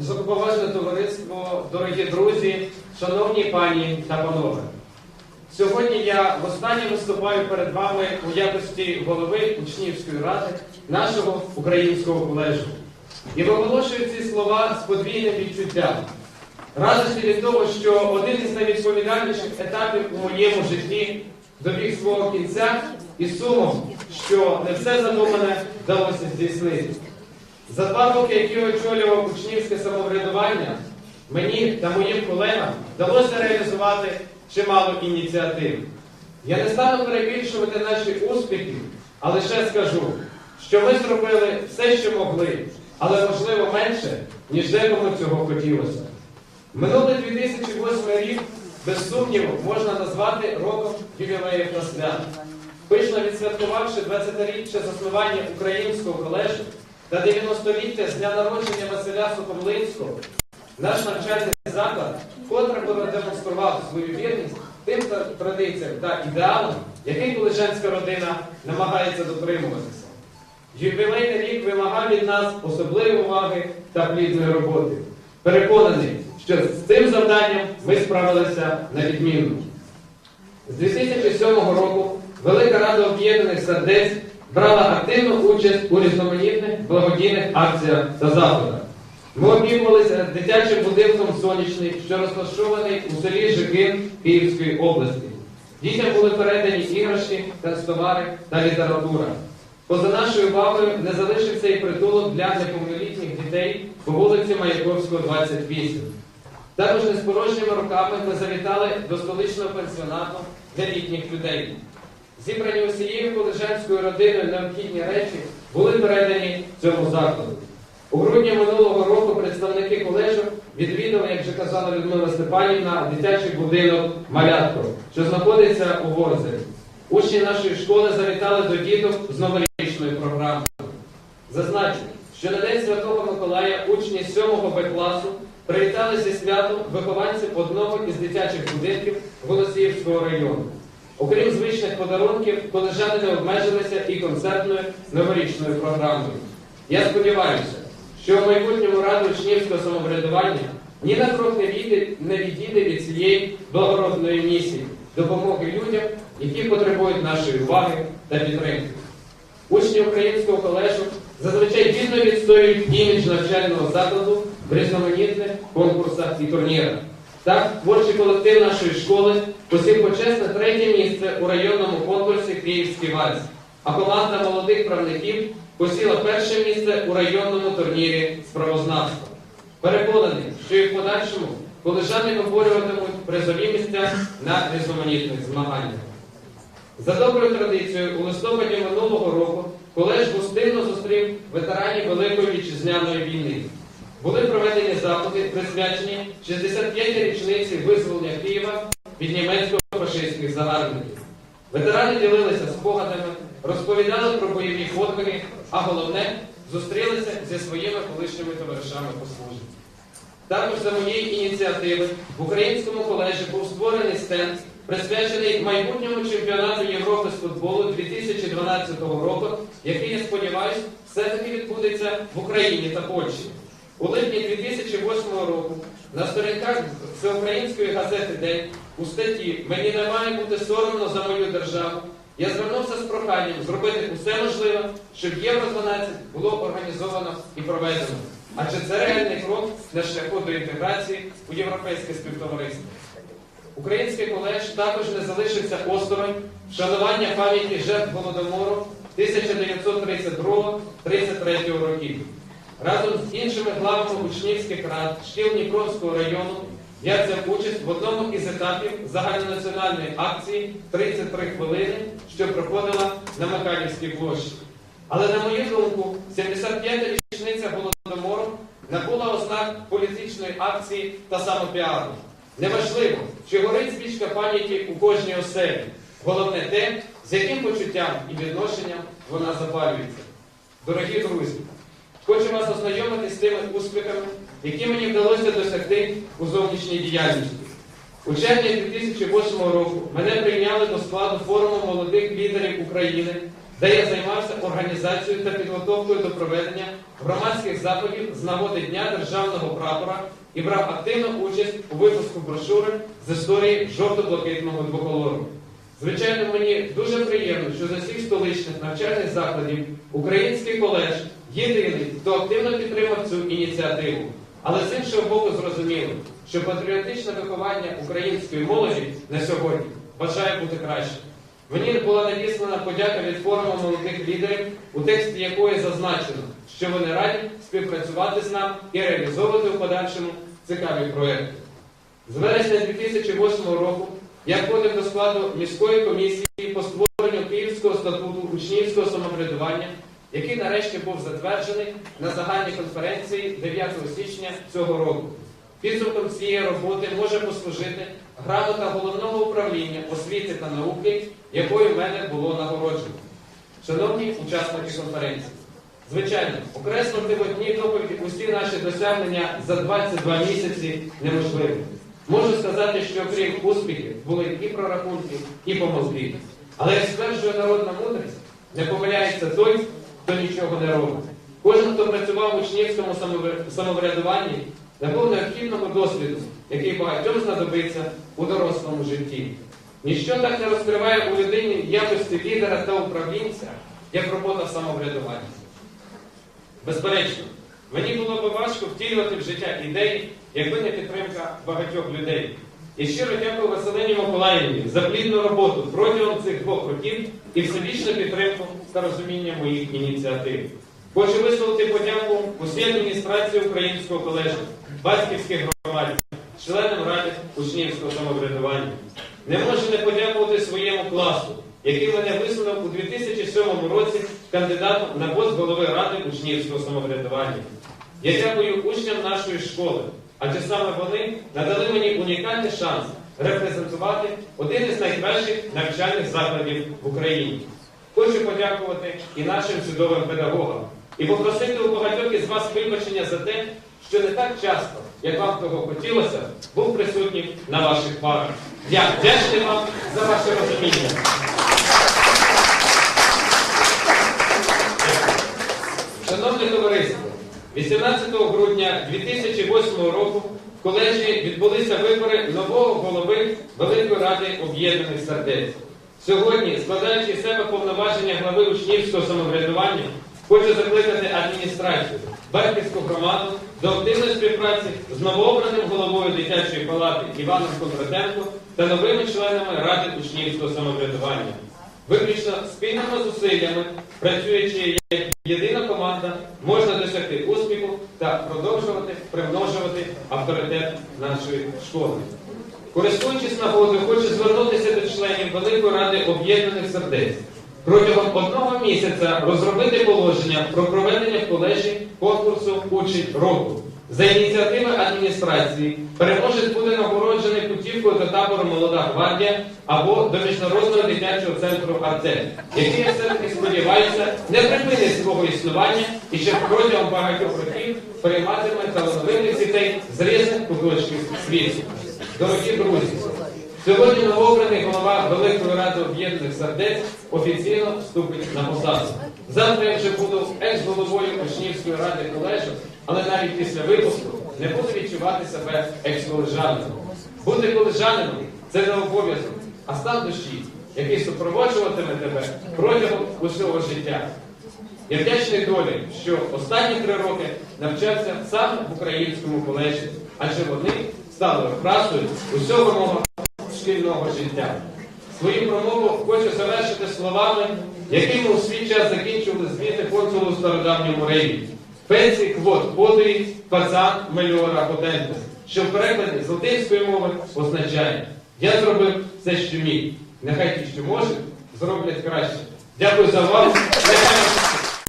Високоповажне товариство, дорогі друзі, шановні пані та панове. Сьогодні я востаннє виступаю перед вами у якості голови учнівської ради нашого українського коледжу. І виголошую ці слова з подвійним відчуттям. Радості від того, що один із найвідповідальніших етапів у моєму житті добіг свого кінця і сумом, що не все задумане вдалося здійснити. За два роки, які очолював учнівське самоврядування, мені та моїм колегам вдалося реалізувати чимало ініціатив. Я не стану перебільшувати наші успіхи, а лише скажу, що ми зробили все, що могли, але можливо менше, ніж декому цього хотілося. Минулий 2008 рік, без сумніву, можна назвати роком ювілеїв та свят. Пишно відсвяткувавши 20-річчя заснування українського коледжу та 90-ліття з дня народження Василя Сухомлинського, наш навчальний заклад вкотре продемонстрував свою вірність тим традиціям та ідеалам, яких колежанська родина намагається дотримуватися. Ювілейний рік вимагав від нас особливої уваги та плідної роботи. Переконаний, що з цим завданням ми справилися на відмінно. З 2007 року Велика Рада Об'єднаних Сердець брала активну участь у різноманітних благодійних акціях та заходах. Ми опікувалися дитячим будинком сонячний, що розташований у селі Жигин Київської області. Дітям були передані іграшки, канцтовари та література. Поза нашою увагою не залишився і притулок для неповнолітніх дітей по вулиці Маяковського, 28. Також не з порожніми руками ми завітали до столичного пенсіонату для літніх людей. Зібрані усією колежанською родиною необхідні речі були передані цьому закладу. У грудні минулого року представники колежу відвідали, як вже казала Людмила Степанівна, дитячий будинок Малятко, що знаходиться у Ворзелі. Учні нашої школи завітали до діток з новорічною програмою. Зазначу, що на День Святого Миколая учні 7 Б класу привітали зі святом вихованців одного із дитячих будинків Голосіївського району. Окрім звичних подарунків, колежани не обмежилися і концертною новорічною програмою. Я сподіваюся, що в майбутньому Рада учнівського самоврядування ні на крок не відійде, від цієї благородної місії допомоги людям, які потребують нашої уваги та підтримки. Учні українського коледжу зазвичай гідно відстоюють імідж навчального закладу в різноманітних конкурсах і турнірах. Так, творчий колектив нашої школи посів почесне третє місце у районному конкурсі Київський вальс, а команда молодих правників посіла перше місце у районному турнірі з правознавства. Переконаний, що і в подальшому колежани виборюватимуть призові місця на різноманітних змаганнях. За доброю традицією, у листопаді минулого року присвячені 65-й річниці визволення Києва від німецько-фашистських загарбників. Ветерани ділилися спогадами, розповідали про бойові подвиги, а головне зустрілися зі своїми колишніми товаришами по службі. Також за моєї ініціативи в українському коледжі був створений стенд, присвячений майбутньому чемпіонату Європи з футболу 2012 року, який, я сподіваюся, все-таки відбудеться в Україні та Польщі. У липні 2008 року на сторінках Всеукраїнської газети День у статті Мені не має бути соромно за мою державу. Я звернувся з проханням зробити усе можливе, щоб Євро 12 було організовано і проведено. Адже це реальний крок на шляху до інтеграції у європейське співтовариство. Український коледж також не залишився осторонь вшанування пам'яті жертв Голодомору 1932-33 років. Разом з іншими главами учнівських рад шкіл Дніпровського району я взяв участь в одному із етапів загальнонаціональної акції «33 хвилини, що проходила на Михайлівській площі. Але на мою думку, 75-та річниця Голодомору набула ознак політичної акції та самопіару. Неважливо, чи горить свічка пам'яті у кожній оселі. Головне те, з яким почуттям і відношенням вона запалюється. Дорогі друзі, хочу вас ознайомити з тими успіхами, які мені вдалося досягти у зовнішній діяльності. У червні 2008 року мене прийняли до складу форуму молодих лідерів України де я займався організацією та підготовкою до проведення громадських заходів з нагоди Дня державного прапора і брав активну участь у випуску брошури з історії жовто-блакитного двоколору. Звичайно, мені дуже приємно, що з усіх столичних навчальних закладів український коледж єдиний, хто активно підтримав цю ініціативу. Але з іншого боку, зрозуміло, що патріотичне виховання української молоді на сьогодні бажає бути краще. Мені була надіслана подяка від форуму молодих лідерів, у тексті якої зазначено, що вони раді співпрацювати з нами і реалізовувати у подальшому цікаві проекти. З вересня 2008 року я входив до складу міської комісії по створенню Київського статуту учнівського самоврядування, який нарешті був затверджений на загальній конференції 9 січня цього року. Підсумком цієї роботи може послужити грамота головного управління освіти та науки, якою в мене було нагороджено. Шановні учасники конференції, звичайно, окреслити в одній доповіді усі наші досягнення за 22 місяці неможливо. Можу сказати, що крім успіхів були і прорахунки, і помилки. Але як стверджує народна мудрість, не помиляється той, хто нічого не робить. Кожен, хто працював в учнівському самовр- самоврядуванні, набув необхідного досвіду, який багатьом знадобиться у дорослому житті. Ніщо так не розкриває у людині якості лідера та управлінця, як робота в самоврядуванні. Безперечно, мені було б важко втілювати в життя ідеї, якби не підтримка багатьох людей. І щиро дякую Василині Миколаївні за плідну роботу протягом цих двох років і всебічну підтримку та розуміння моїх ініціатив. Хочу висловити подяку усій адміністрації Українського коледжу, батьківських громаді, членам ради учнівського самоврядування. Не можу не подякувати своєму класу, який мене висунув у 2007 році кандидатом на пост голови ради учнівського самоврядування. Я дякую учням нашої школи, адже саме вони надали мені унікальний шанс репрезентувати один із найкращих навчальних закладів в Україні. Хочу подякувати і нашим чудовим педагогам і попросити у багатьох із вас вибачення за те, що не так часто, як вам того хотілося, був присутній на ваших парах. Я вдячний вам за ваше розуміння. Шановне товариство, 18 грудня 2008 року в коледжі відбулися вибори нового голови Великої Ради Об'єднаних Сердець. Сьогодні, складаючи з себе повноваження глави учнівського самоврядування, хочу закликати адміністрацію, Батьківську громаду до активної співпраці з новообраним головою дитячої палати Іваном Кондратенко та новими членами Ради учнівського самоврядування. Виключно спільними зусиллями, працюючи як єдина команда, можна досягти успіху та продовжувати примножувати авторитет нашої школи. Користуючись нагодою, хочу звернутися до членів Великої Ради Об'єднаних Сердець. Протягом одного місяця розробити положення про проведення в коледжі конкурсу Учень року. За ініціативи адміністрації переможець буде нагороджений путівкою до табору Молода гвардія або до міжнародного дитячого центру Артель, який я все-таки сподіваюся не припинить свого існування і ще протягом багатьох років прийматиме талановитих дітей з різних куточків світу. Дорогі друзі, сьогодні новообраний голова Великої Ради Об'єднаних Сердець офіційно вступить на посаду. Завтра я вже буду екс-головою Учнівської ради коледжу, але навіть після випуску не буду відчувати себе екс-колежанином. Бути колежанином це не обов'язок, а стан душі, який супроводжуватиме тебе протягом усього життя. Я вдячний долі, що останні три роки навчався саме в українському коледжі, адже вони стали окрасою усього мого шкільного життя. Свою промову хочу завершити словами, якими у свій час закінчували звіти консулу в стародавньому Римі. Пенсій квот подої, пацан мельора потенте, що в перекладі з латинської мови означає Я зробив все, що міг. Нехай ті, що можуть, зроблять краще. Дякую за увагу.